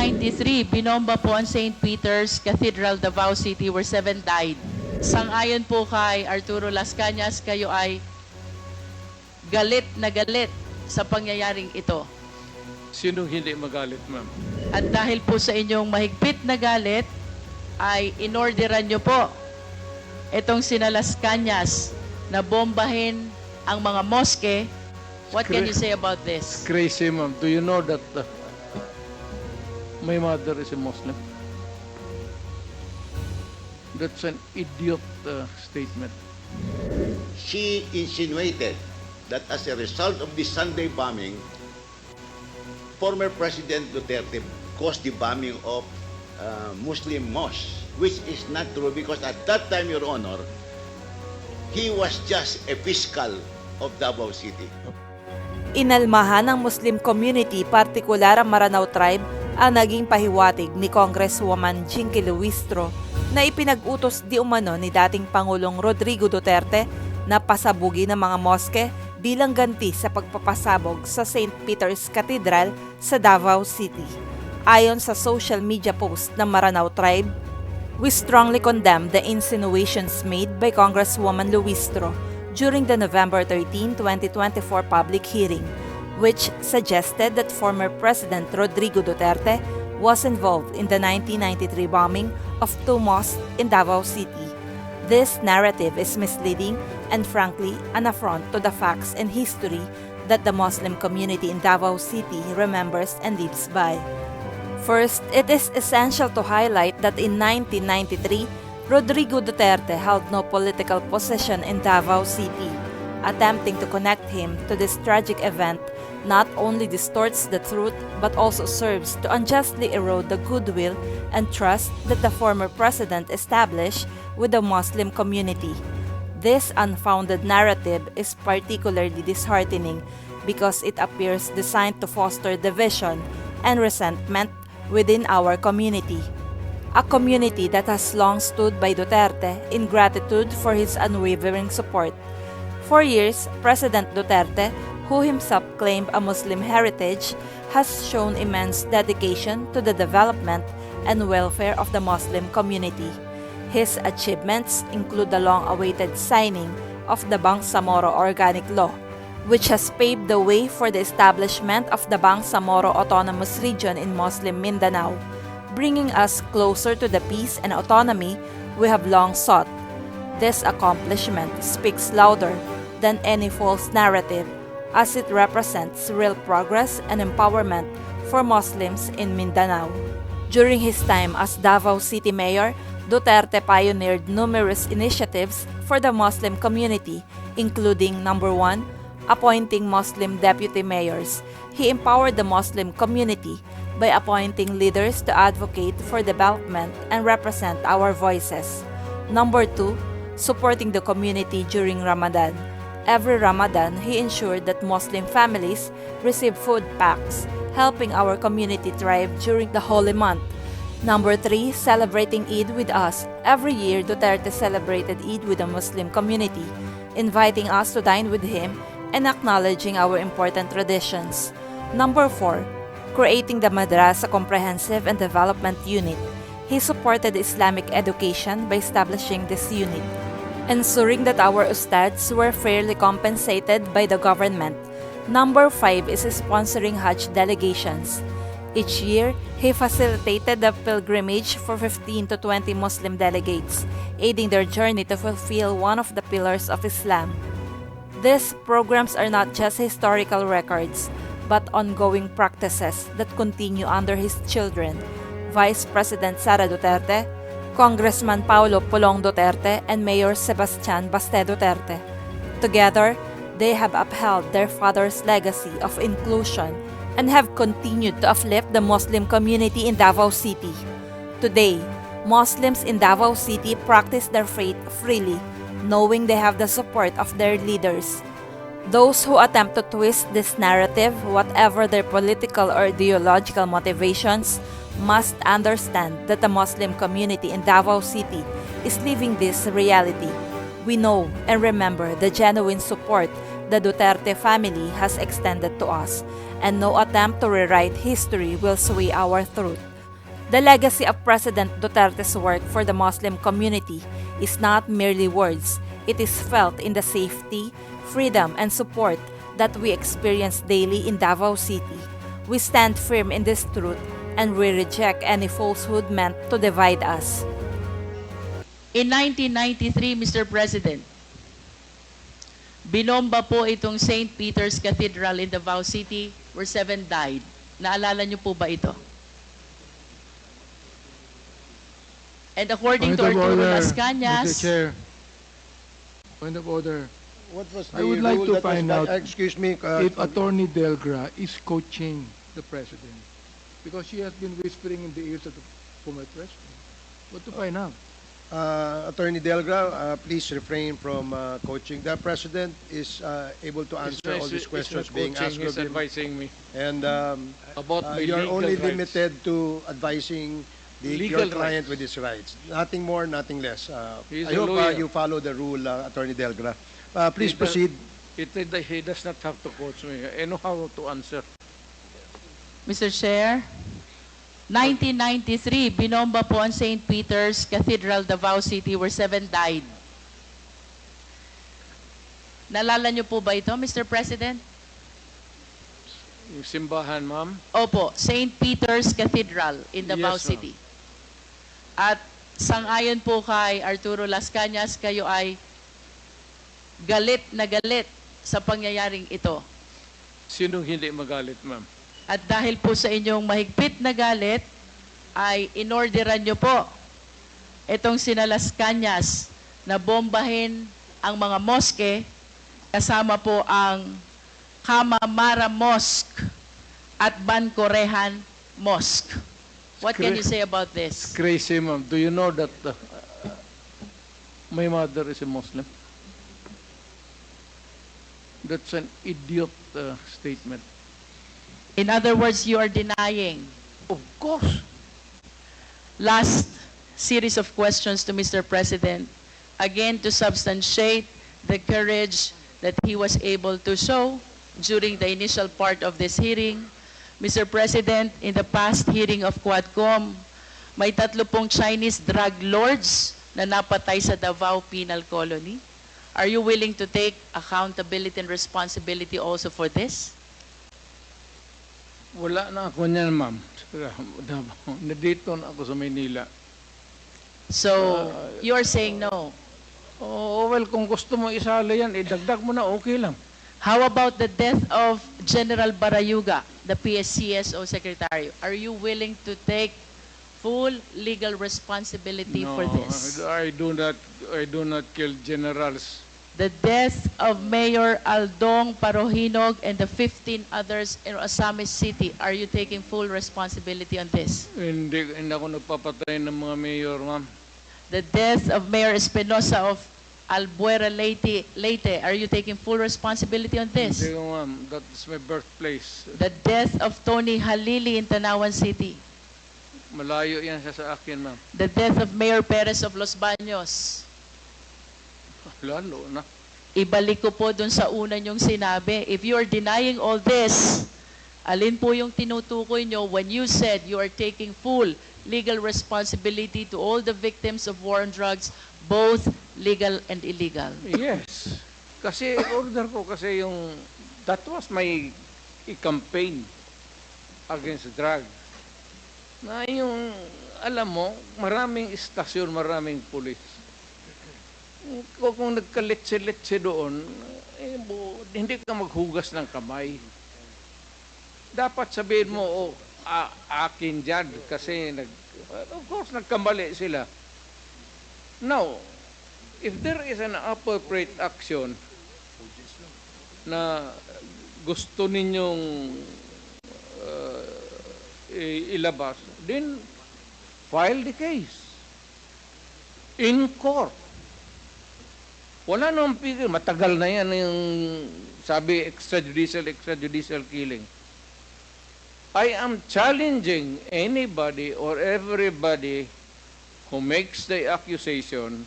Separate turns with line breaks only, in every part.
1993, binomba po ang St. Peter's Cathedral, Davao City, where seven died. Sangayon po kay Arturo Las Cañas, kayo ay galit na galit sa pangyayaring ito.
Sino hindi magalit, ma'am?
At dahil po sa inyong mahigpit na galit, ay inorderan nyo po itong sina Las Cañas na bombahin ang mga moske. What can you say about this?
Crazy, ma'am. Do you know that uh, my mother is a Muslim? That's an idiot uh, statement.
she insinuated that as a result of the Sunday bombing, former President Duterte caused the bombing of uh, Muslim mosques, which is not true because at that time, Your Honor, he was just a fiscal of Davao City.
Inalmahan ng Muslim community, partikular ang Maranao tribe, ang naging pahiwatig ni Congresswoman Jinky Luistro na ipinag-utos di umano ni dating Pangulong Rodrigo Duterte na pasabugi ng mga moske bilang ganti sa pagpapasabog sa St. Peter's Cathedral sa Davao City. Ayon sa social media post ng Maranao tribe, We strongly condemn the insinuations made by Congresswoman Luistro during the November 13, 2024 public hearing, which suggested that former President Rodrigo Duterte was involved in the 1993 bombing of two mosques in Davao City. This narrative is misleading and frankly an affront to the facts and history that the Muslim community in Davao City remembers and lives by. First, it is essential to highlight that in 1993, Rodrigo Duterte held no political position in Davao City. Attempting to connect him to this tragic event not only distorts the truth but also serves to unjustly erode the goodwill and trust that the former president established with the Muslim community. This unfounded narrative is particularly disheartening because it appears designed to foster division and resentment within our community. A community that has long stood by Duterte in gratitude for his unwavering support. For years, President Duterte, who himself claimed a Muslim heritage, has shown immense dedication to the development and welfare of the Muslim community. His achievements include the long awaited signing of the Bangsamoro Organic Law, which has paved the way for the establishment of the Bangsamoro Autonomous Region in Muslim Mindanao, bringing us closer to the peace and autonomy we have long sought. This accomplishment speaks louder than any false narrative as it represents real progress and empowerment for Muslims in Mindanao. During his time as Davao City Mayor, Duterte pioneered numerous initiatives for the Muslim community, including number 1, appointing Muslim deputy mayors. He empowered the Muslim community by appointing leaders to advocate for development and represent our voices. Number 2, supporting the community during Ramadan. Every Ramadan, he ensured that Muslim families receive food packs, helping our community thrive during the holy month. Number 3, celebrating Eid with us. Every year, Duterte celebrated Eid with the Muslim community, inviting us to dine with him and acknowledging our important traditions. Number 4, creating the Madrasa Comprehensive and Development Unit. He supported Islamic education by establishing this unit, ensuring that our ustads were fairly compensated by the government. Number 5 is sponsoring Hajj delegations. Each year, he facilitated the pilgrimage for 15 to 20 Muslim delegates, aiding their journey to fulfill one of the pillars of Islam. These programs are not just historical records, but ongoing practices that continue under his children, Vice President Sara Duterte, Congressman Paulo Pulong Duterte, and Mayor Sebastian Baste Duterte. Together, they have upheld their father's legacy of inclusion and have continued to uplift the Muslim community in Davao City. Today, Muslims in Davao City practice their faith freely, knowing they have the support of their leaders. Those who attempt to twist this narrative, whatever their political or ideological motivations, must understand that the Muslim community in Davao City is living this reality. We know and remember the genuine support the Duterte family has extended to us, and no attempt to rewrite history will sway our truth. The legacy of President Duterte's work for the Muslim community is not merely words, it is felt in the safety, freedom, and support that we experience daily in Davao City. We stand firm in this truth and we reject any falsehood meant to divide us.
In 1993, Mr. President, binomba po itong St. Peter's Cathedral in Davao City where seven died. Naalala niyo po ba ito? And according to
Point
Arturo Las. Cañas.
Point of order.
What was
I
the
would like to find out
uh, Excuse me, uh,
If Attorney Delgra is coaching the President, because she has been whispering in the ears of the former President. What to find out?
uh, Attorney Delgra, uh, please refrain from uh, coaching. The President is uh, able to answer all these questions being asked
He's
of him.
advising me
And um,
about
uh, you're only
rights.
limited to advising the,
Legal
your client
rights.
with his rights. Nothing more, nothing less. Uh,
He's
I hope uh, you follow the rule, uh, Attorney Delgra. Uh, please
He does-
proceed.
It, it, he does not have to coach me. I know how to answer.
Mr. Chair, 1993, binomba po ang St. Peter's Cathedral, Davao City where seven died. Nalala niyo po ba ito, Mr. President?
Yung simbahan, ma'am.
Opo, St. Peter's Cathedral in Davao
Yes.
City. At sangayon po kay Arturo Las Cañas, kayo ay galit na galit sa pangyayaring ito.
Sinong hindi magalit, ma'am?
At dahil po sa inyong mahigpit na galit, ay inorderan nyo po itong sinalas Cañas na bombahin ang mga moske kasama po ang Kamamara Mosque at Bancorehan Mosque. What can you say about this?
Crazy, ma'am. Do you know that uh, my mother is a Muslim? That's an idiot uh, statement.
In other words, you are denying.
Of course.
Last series of questions to Mr. President, again to substantiate the courage that he was able to show during the initial part of this hearing. Mr. President, in the past hearing of Quadcom, may tatlo pong Chinese drug lords na napatay sa Davao Penal Colony. Are you willing to take accountability and responsibility also for this?
Wala na ako niyan, ma'am. Nadito na ako sa Maynila.
So, you are saying no.
Oh, well, kung gusto mo isala yan, idagdag mo na, okay lang.
How about the death of General Barayuga, the PSCSO secretary? Are you willing to take full legal responsibility for this?
I do not, I do not kill generals.
The death of Mayor Aldong Parohinog and the 15 others in Osamis City, are you taking full responsibility on this?
Hindi, hindi ako nagpapatay ng mga mayor, ma'am.
The death of Mayor Espinosa of Albuera Leyte, Leyte, are you taking full responsibility on this?
Hindi ko, ma'am. That's my birthplace.
The death of Tony Halili in Tanawan City.
Malayo yan siya sa akin, ma'am.
The death of Mayor Perez of Los Baños.
Lalo na.
Ibalik ko po dun sa una niyong sinabi. If you are denying all this, alin po yung tinutukoy nyo when you said you are taking full legal responsibility to all the victims of war on drugs, both legal and illegal?
Yes. Kasi order ko kasi yung that was my campaign against drug. Na yung alam mo, maraming istasyon, maraming pulis. Kung, kung nagkaletse-letse doon, eh, bu- hindi ka maghugas ng kamay. Dapat sabihin mo, oh, a- akin dyan, kasi nag, of course, nagkamali sila. Now, if there is an appropriate action na gusto ninyong uh, ilabas, then file the case in court. Wala namang pigil. Matagal na yan yung sabi extrajudicial, extrajudicial killing. I am challenging anybody or everybody who makes the accusation,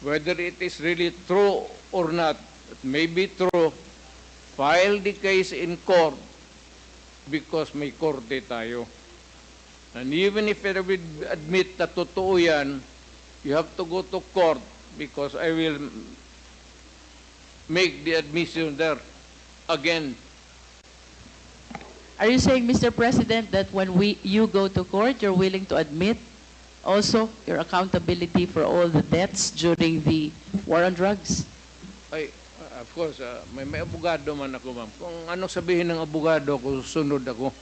whether it is really true or not, it may be true, file the case in court because may korte tayo. And even if I will admit na totoo yan, you have to go to court because I will make the admission there again.
Are you saying, Mr. President, that when we, you go to court, you're willing to admit also your accountability for all the deaths during the war on drugs?
Ay, of course, uh, may, may abogado man ako, ma'am. Kung ano sabihin ng abogado ko, sunod ako.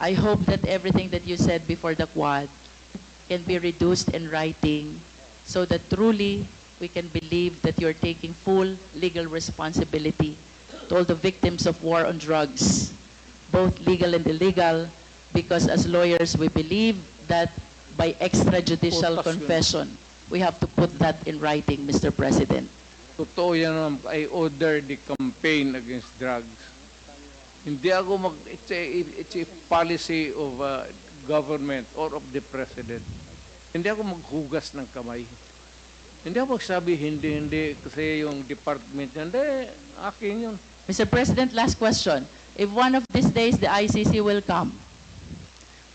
I hope that everything that you said before the Quad can be reduced in writing so that truly we can believe that you're taking full legal responsibility to all the victims of war on drugs, both legal and illegal, because as lawyers, we believe that by extrajudicial confession, we have to put that in writing, Mr. President.
Totoo yan, ma'am. I order the campaign against drugs. Hindi ako mag... It's a, it's a policy of uh, government or of the president. Hindi ako maghugas ng kamay. Hindi ako magsabi, hindi, hindi, kasi yung department niya, hindi, akin yun.
Mr. President, last question. If one of these days the ICC will come,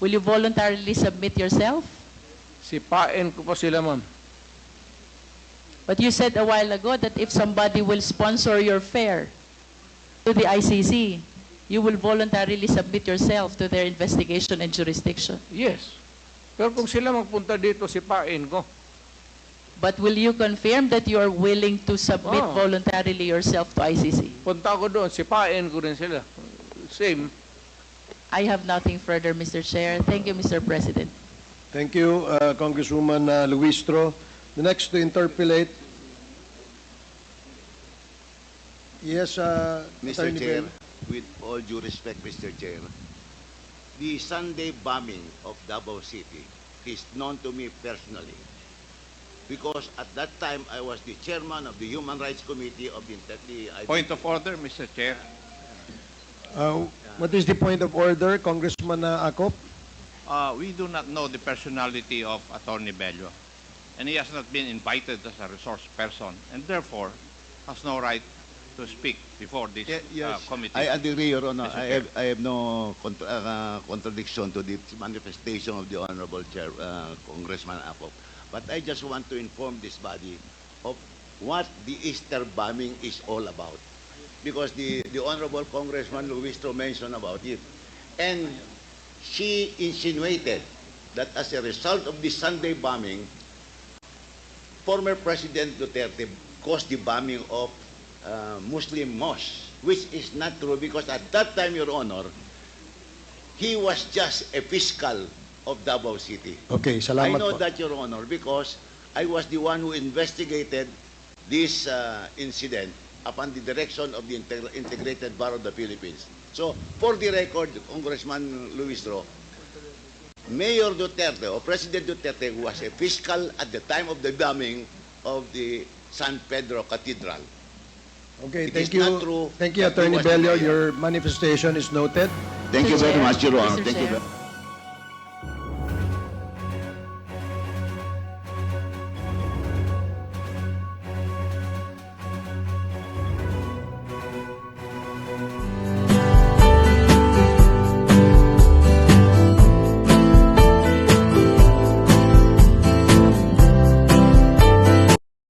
will you voluntarily submit yourself?
Sipain ko pa sila, ma'am.
But you said a while ago that if somebody will sponsor your fare to the ICC, you will voluntarily submit yourself to their investigation and jurisdiction.
Yes. Pero kung sila magpunta dito, sipain ko.
But will you confirm that you are willing to submit
Oh.
voluntarily yourself to ICC?
Punta ko doon, sipain ko rin sila. Same.
I have nothing further, Mr. Chair. Thank you, Mr. President.
Thank you, uh, Congresswoman uh, Luistro. The next to interpolate. Yes, uh,
Mr.
Attorney
Chair,
Bell.
with all due respect, Mr. Chair, the Sunday bombing of Davao City is known to me personally. Because at that time, I was the chairman of the Human Rights Committee of the, the
Point of order, Mr. Chair.
Uh, What is the point of order, Congressman uh, Acop?
Uh, we do not know the personality of Attorney Bello, and he has not been invited as a resource person, and therefore has no right to speak before this
Ye-
uh,
Yes,
committee.
I agree, Your Honor.
Mr.
I
Chair.
have, I have no contra- uh, contradiction to the manifestation of the Honorable Chair, uh, Congressman Akop. But I just want to inform this body of what the Easter bombing is all about. Because the, the Honorable Congressman Luistro mentioned about it. And she insinuated that as a result of the Sunday bombing, former President Duterte caused the bombing of uh, Muslim mosques, which is not true because at that time, Your Honor, he was just a fiscal of Davao City.
Okay,
I
salamat
know
po.
that, Your Honor, because I was the one who investigated this uh, incident upon the direction of the Integ- Integrated Bar of the Philippines. So, for the record, Congressman Luistro, Mayor Duterte or President Duterte was a fiscal at the time of the bombing of the San Pedro Cathedral.
Okay,
It
thank you.
true
Thank you, Attorney Bello. Your manifestation is noted.
Thank you
Mr.
very
Chair,
much, Your Honor. Thank you.
Chair.
very-